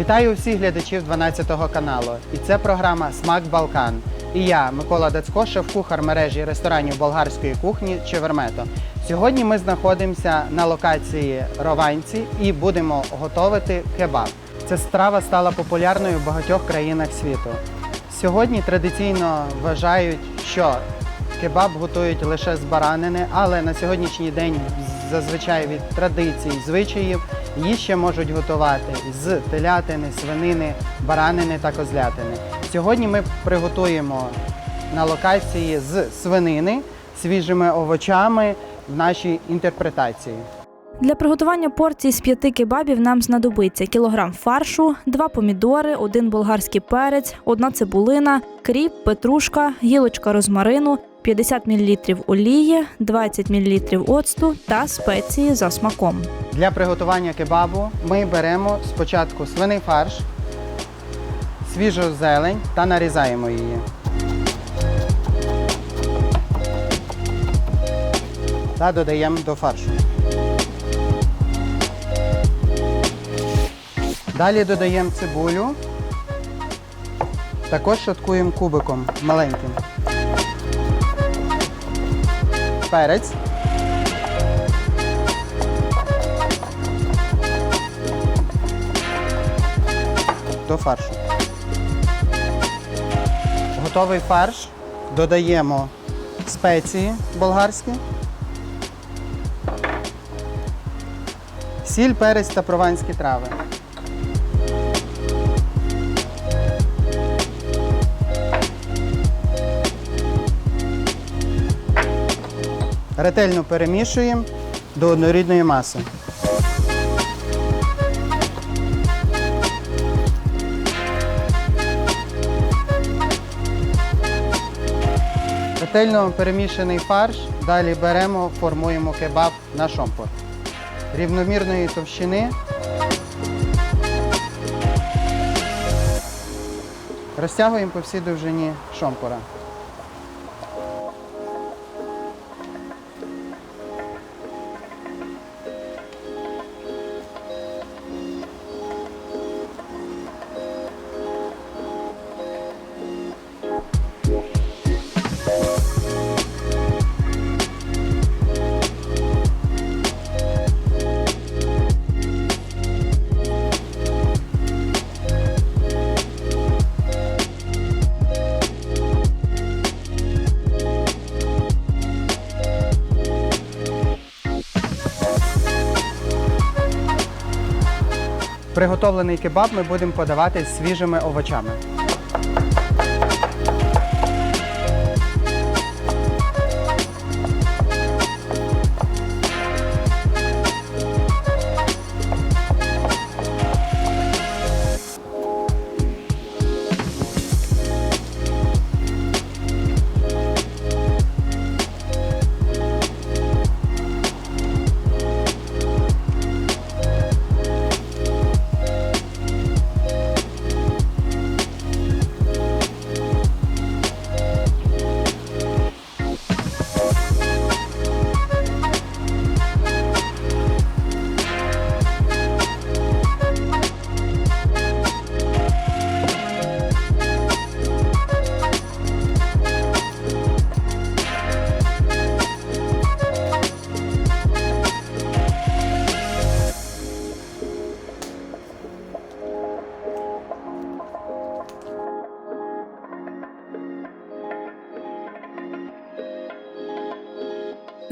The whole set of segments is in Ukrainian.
Вітаю всіх глядачів 12 каналу. І це програма Смак Балкан. І я, Микола Дацько, шеф-кухар мережі ресторанів болгарської кухні Чевермето. Сьогодні ми знаходимося на локації Рованці і будемо готувати кебаб. Ця страва стала популярною в багатьох країнах світу. Сьогодні традиційно вважають, що кебаб готують лише з баранини, але на сьогоднішній день зазвичай від традицій, звичаїв її ще можуть готувати з телятини, свинини, баранини та козлятини. Сьогодні ми приготуємо на локації з свинини свіжими овочами в нашій інтерпретації. Для приготування порції з п'яти кебабів нам знадобиться кілограм фаршу, два помідори, один болгарський перець, одна цибулина, кріп, петрушка, гілочка розмарину, 50 мл олії, 20 мл оцту та спеції за смаком. Для приготування кебабу ми беремо спочатку свиний фарш, свіжу зелень та нарізаємо її. Та додаємо до фаршу. Далі додаємо цибулю. Також шаткуємо кубиком маленьким. Перець. до фаршу. Готовий фарш. Додаємо спеції болгарські. Сіль, перець та прованські трави. Ретельно перемішуємо до однорідної маси. Ретельно перемішаний фарш. Далі беремо, формуємо кебаб на шомпур. Рівномірної товщини. Розтягуємо по всій довжині шомпура. Приготовлений кебаб ми будемо подавати свіжими овочами.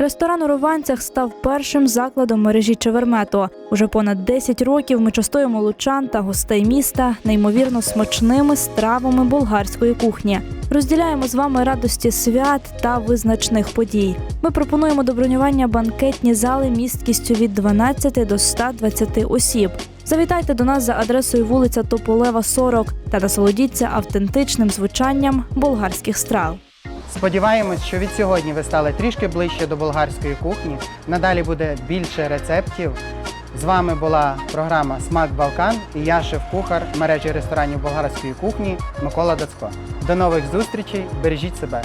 Ресторан у Рованцях став першим закладом мережі Чевермето. Уже понад 10 років ми частуємо лучан та гостей міста неймовірно смачними стравами болгарської кухні. Розділяємо з вами радості свят та визначних подій. Ми пропонуємо до бронювання банкетні зали місткістю від 12 до 120 осіб. Завітайте до нас за адресою вулиця Тополева, 40 та насолодіться автентичним звучанням болгарських страв. Сподіваємось, що від сьогодні ви стали трішки ближче до болгарської кухні. Надалі буде більше рецептів. З вами була програма Смак Балкан і я шеф-кухар мережі ресторанів болгарської кухні Микола Дацько. До нових зустрічей, бережіть себе!